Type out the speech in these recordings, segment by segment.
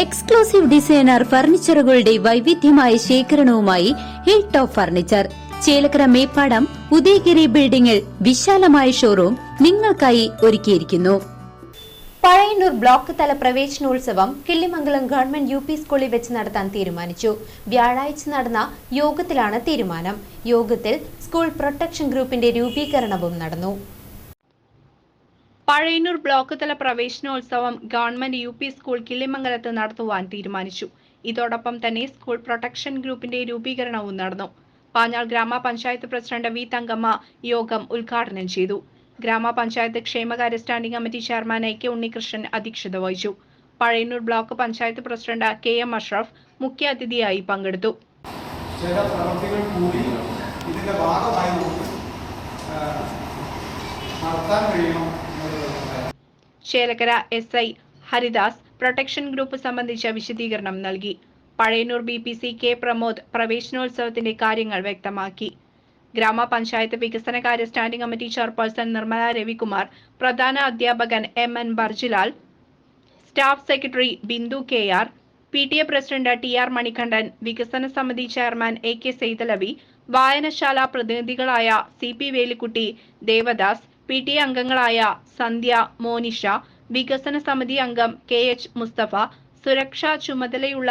Exclusive designer ഫർണിച്ചറുകളുടെ വൈവിധ്യമായ ശേഖരണവുമായി hill top furniture Chelakkara Meppadam Udayagiri ബിൽഡിംഗിൽ വിശാലമായ ഷോറൂം നിങ്ങൾക്കായി ഒരുക്കിയിരിക്കുന്നു. പഴയന്നൂർ ബ്ലോക്ക് തല പ്രവേശനോത്സവം കിള്ളിമംഗലം ഗവൺമെന്റ് യു പി സ്കൂളിൽ വെച്ച് നടത്താൻ തീരുമാനിച്ചു. വ്യാഴാഴ്ച നടന്ന യോഗത്തിലാണ് തീരുമാനം. യോഗത്തിൽ സ്കൂൾ പ്രൊട്ടക്ഷൻ ഗ്രൂപ്പിന്റെ രൂപീകരണവും നടന്നു. പഴയന്നൂർ ബ്ലോക്ക് തല പ്രവേശനോത്സവം ഗവൺമെന്റ് യു പി സ്കൂൾ കിള്ളിമംഗലത്ത് നടത്തുവാൻ തീരുമാനിച്ചു. ഇതോടൊപ്പം തന്നെ സ്കൂൾ പ്രൊട്ടക്ഷൻ ഗ്രൂപ്പിന്റെ രൂപീകരണവും നടന്നു. പാഞ്ഞാൾ ഗ്രാമപഞ്ചായത്ത് പ്രസിഡന്റ് വി തങ്കമ്മ യോഗം ഉദ്ഘാടനം ചെയ്തു. ഗ്രാമപഞ്ചായത്ത് ക്ഷേമകാര്യ standing committee chairman A K Unnikrishnan അധ്യക്ഷത വഹിച്ചു. Pazhayannur block panchayat president K M Ashraf മുഖ്യാതിഥിയായി പങ്കെടുത്തു. ഇതിന്റെ ഭാഗമായി നടത്താൻ കഴിയണം. Chelakkara S I Haridas protection group സംബന്ധിച്ച വിശദീകരണം നൽകി. Pazhayannur B P C K Pramod പ്രവേശനോത്സവത്തിന്റെ കാര്യങ്ങൾ വ്യക്തമാക്കി. ഗ്രാമപഞ്ചായത്ത് വികസനകാര്യ standing committee chairperson Nirmala Ravikumar പ്രധാന അധ്യാപകൻ M N Barjilal staff secretary Bindu K R P T A president T R Manikandan വികസന സമിതി ചെയർമാൻ എ കെ സെയ്തലവി വായനശാല പ്രതിനിധികളായ C P Velikkutty Devadas P T A അംഗങ്ങളായ സന്ധ്യ മോനിഷ വികസന സമിതി അംഗം കെ എച്ച് മുസ്തഫ സുരക്ഷാ ചുമതലയുള്ള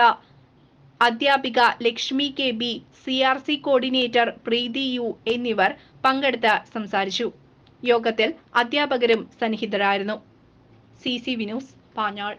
അധ്യാപിക Lakshmi K B C R C coordinator Preethi U എന്നിവർ പങ്കെടുത്ത് സംസാരിച്ചു. യോഗത്തിൽ അധ്യാപകരും സന്നിഹിതരായിരുന്നു. C C Vinus Panjal.